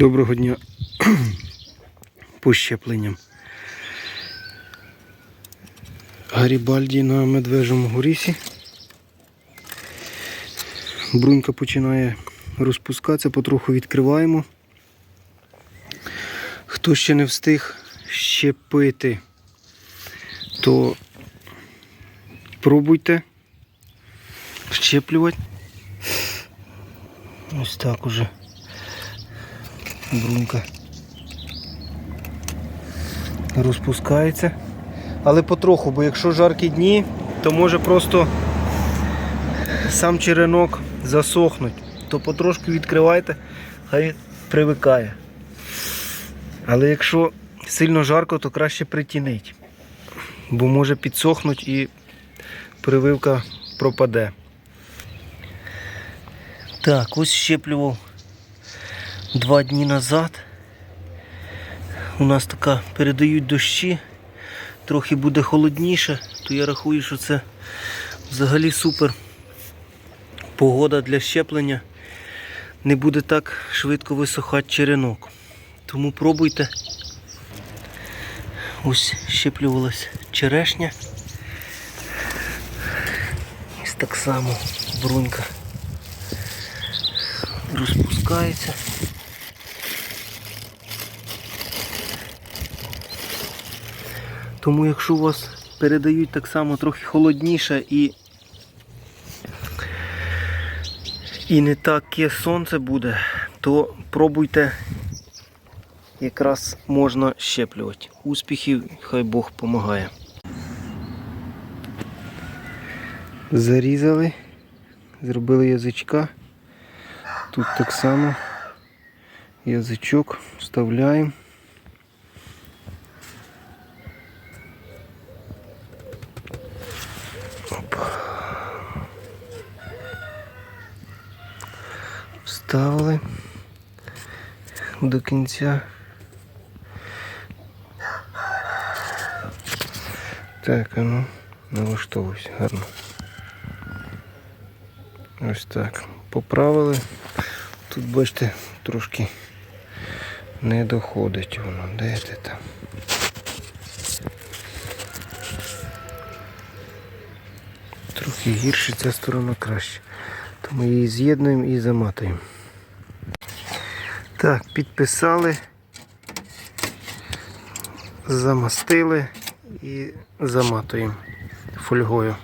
Доброго дня по щепленням. Гарібальді на медвежому горісі. Брунька починає розпускатися, потроху відкриваємо. Хто ще не встиг щепити, то пробуйте щеплювати. Ось так уже брунька розпускається. Але потроху, бо якщо жаркі дні, то може просто сам черенок засохнуть. То потрошку відкривайте, хай привикає. Але якщо сильно жарко, то краще притінить. Бо може підсохнуть і прививка пропаде. Так, ось щеплював два дні назад. У нас така передають дощі, трохи буде холодніше, то я рахую, що це взагалі супер погода для щеплення. Не буде так швидко висохати черенок. Тому пробуйте. Ось щеплювалась черешня. Ось так само брунька розпускається. Тому якщо у вас передають так само трохи холодніше і і не таке сонце буде, то пробуйте якраз можна щеплювати. Успіхів, хай Бог допомагає. Зарізали, зробили язичка. Тут так само язичок вставляємо. Вставили до кінця. Так, а ну, налаштовуйся гарно. Ось так. Поправили. Тут, бачите, трошки не доходить воно. Де ти там? Трохи гірше ця сторона краще. Тому її з'єднуємо і заматуємо. Так, підписали, замастили і заматуємо фольгою.